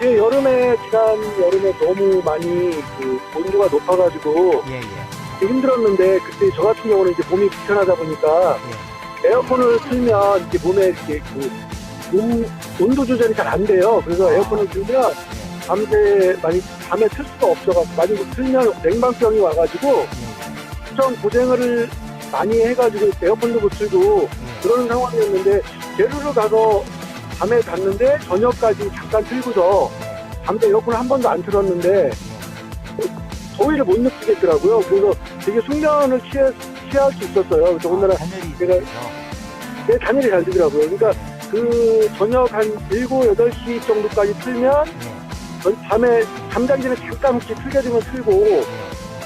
예, 여름에 지난 여름에 너무 많이 그 온도가 높아가지고 예, 예. 힘들었는데 그때 저 같은 경우는 이제 몸이 불편하다 보니까 예. 에어컨을 틀면 이제 몸에 이렇게 그 몸, 온도 조절이 잘 안 돼요. 그래서 에어컨을 틀면 밤새 많이 밤에 틀 수가 없어가지고 만약에 틀면 냉방병이 와가지고 예. 엄청 고생을 많이 해가지고 에어컨도 못 틀고 예. 그런 상황이었는데 제주를 가서 밤에 갔는데 저녁까지 잠깐 틀고서 밤새 에어컨을 한 번도 안 틀었는데 더위를 못 느끼겠더라고요. 그래서 되게 숙면을 취해, 취할 수 있었어요. 그래서 오늘은 단열이 제가-. 내 단열이 잘 되더라고요. 그러니까 그 저녁 한 7, 8시 정도까지 틀면 예. 전 밤에 잠자기 전에 잠깐 혹시 틀게 되면 틀고 예.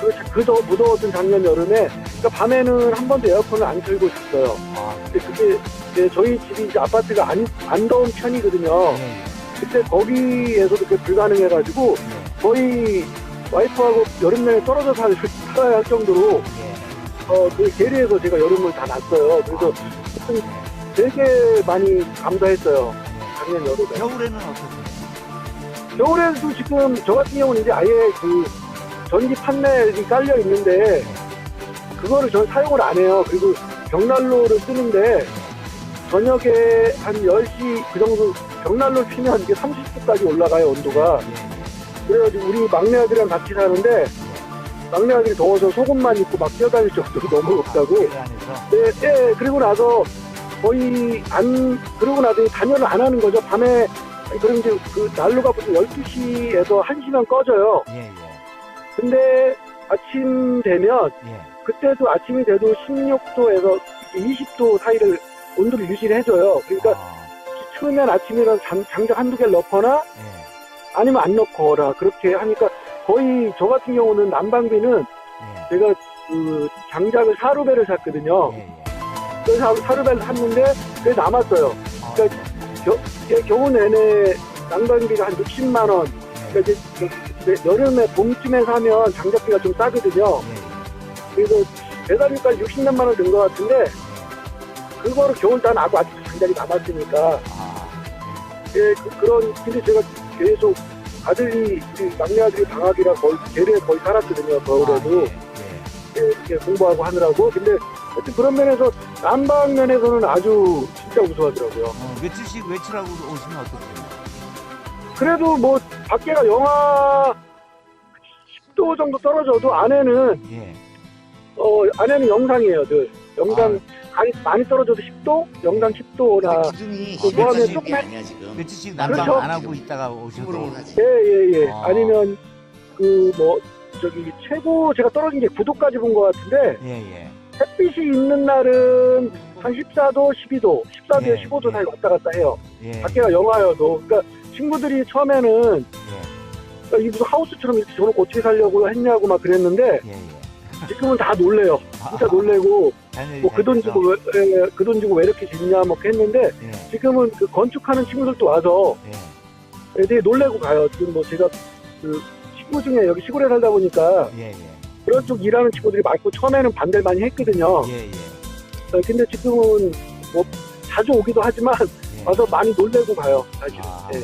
그, 그저 무더웠던 작년 여름에 그러니까 밤에는 한 번도 에어컨을 안 틀고 잤어요. 아, 근데 그게 이제 저희 집이 이제 아파트가 안, 안 더운 편이거든요. 예, 예. 그때 거기에서도 그게 불가능해가지고 예. 거의 와이프하고 여름 내내 떨어져 살, 살아야 할 정도로 예. 어, 그 계리에서 제가 여름을 다 났어요. 그래서 하여튼 되게 많이 감사했어요. 작년 여름에. 겨울에는 어떻습니까? 겨울에도 지금 저 같은 경우는 이제 아예 그 전기 판넬이 깔려 있는데 그거를 전 사용을 안 해요. 그리고 벽난로를 쓰는데 저녁에 한 10시 그 정도 벽난로 피면 이게 30도까지 올라가요, 온도가. 예. 그래가지고 우리 막내 아들이랑 같이 사는데 막내 아들이 더워서 속옷만 입고 막 뛰어다닐 정도로 너무 덥다고. 그 안에서. 네, 네, 그리고 나서 거의 안, 그러고 나더니 단열을 안 하는 거죠. 밤에, 그럼 이제 그 난로가 보통 12시에서 1시간 꺼져요. 예, 예. 근데 아침 되면, 예. 그때도 아침이 돼도 16도에서 20도 사이를 온도를 유지를 해줘요. 그러니까 아, 추우면 장, 장작 한두 개를 넣거나 예. 아니면 안 넣거나 그렇게 하니까 거의 저 같은 경우는 난방비는 예. 제가 그 장작을 사루배를 샀거든요. 예, 예. 그래서 사루배를 샀는데 그게 남았어요. 아, 그러니까 예, 겨우 내내 난방비가 한 60만 원. 예. 그러니까 이제 저- 이제 여름에 봄쯤에 사면 장작비가 좀 싸거든요. 예. 그래서 배달비까지 60몇만 원 든 것 같은데 그거를 겨울 다 나고 아직도 장작이 남았으니까 아, 예 그, 런 근데 제가 계속 아들이 우리 막내 아들이 방학이라 거의 계례 거의 살았거든요 겨울에도 아, 예. 예. 예, 이렇게 공부하고 하느라고 근데 하여튼 그런 면에서 난방 면에서는 아주 진짜 우수하더라고요. 어, 며칠씩 외출하고 오시면 어떻습니까? 그래도 뭐 밖에가 영하 10도 정도 떨어져도 안에는 예. 어 안에는 영상이에요 늘 영상 많이, 많이 떨어져도 10도 영상 10도나 기준이 그 뭐하면 시간이 조금 게 아니야 지금. 며칠씩 난방 그렇죠. 안 하고 있다가 오셔도 물어보는 하지. 예 예 예 아. 아니면 그 뭐 저기 최고 제가 떨어진 게 9도까지 본 것 같은데 예, 예. 햇빛이 있는 날은 한 14도 12도 14도에 예, 15도 예. 사이 왔다 갔다 해요 예. 밖에가 영하여도 그러니까 친구들이 처음에는 예. 야, 이 무슨 하우스처럼 이렇게 저놓고 어떻게 살려고 했냐고 막 그랬는데 예, 예. 지금은 다 놀래요 진짜 놀래고 당연히 뭐그 돈. 주고 왜그돈 주고 왜 이렇게 짓냐 뭐 했는데 예. 지금은 그 건축하는 친구들도 와서 예. 되게 놀래고 가요. 지금 뭐 제가 그 친구 중에 여기 시골에 살다 보니까 예, 예. 그런 쪽 일하는 친구들이 많고 처음에는 반대를 많이 했거든요. 예, 예. 어, 근데 지금은 뭐 자주 오기도 하지만 예. 와서 많이 놀래고 가요. 사실. 아. 예.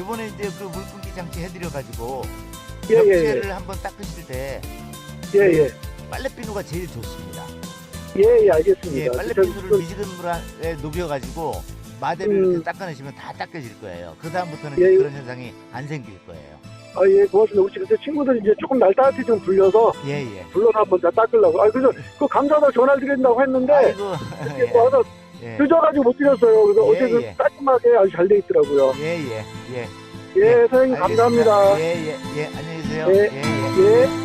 이번에 이제 그 물고기 장치 해드려가지고 예, 예, 벽체를 한번 닦으실 때 예, 예. 빨래비누가 제일 좋습니다. 예, 예, 예, 알겠습니다. 저 빨래비누를 지금- 미지근 물에 녹여가지고 마대를 음. 이렇게 닦아내시면 다 닦여질 거예요. 그 다음부터는 예, 그런 현상이 안 생길 거예요. 아, 예, 고맙습니다. 우리 그때 친구들이 이제 조금 날 따뜻히 좀 불려서 예, 예. 불러서 한번 다 닦으려고. 아, 그래서 그 감사하다 전화를 드린다고 했는데 아이고, 이렇게 와서 예. 늦어가지고 못 드렸어요. 그래서 예, 어제는 예. 깔끔하게 아주 잘 돼 있더라고요. 예, 예, 예. 예, 예, 사장님 알겠습니다. 감사합니다. 예, 예, 예. 안녕히 계세요. 예. 예, 예. 예.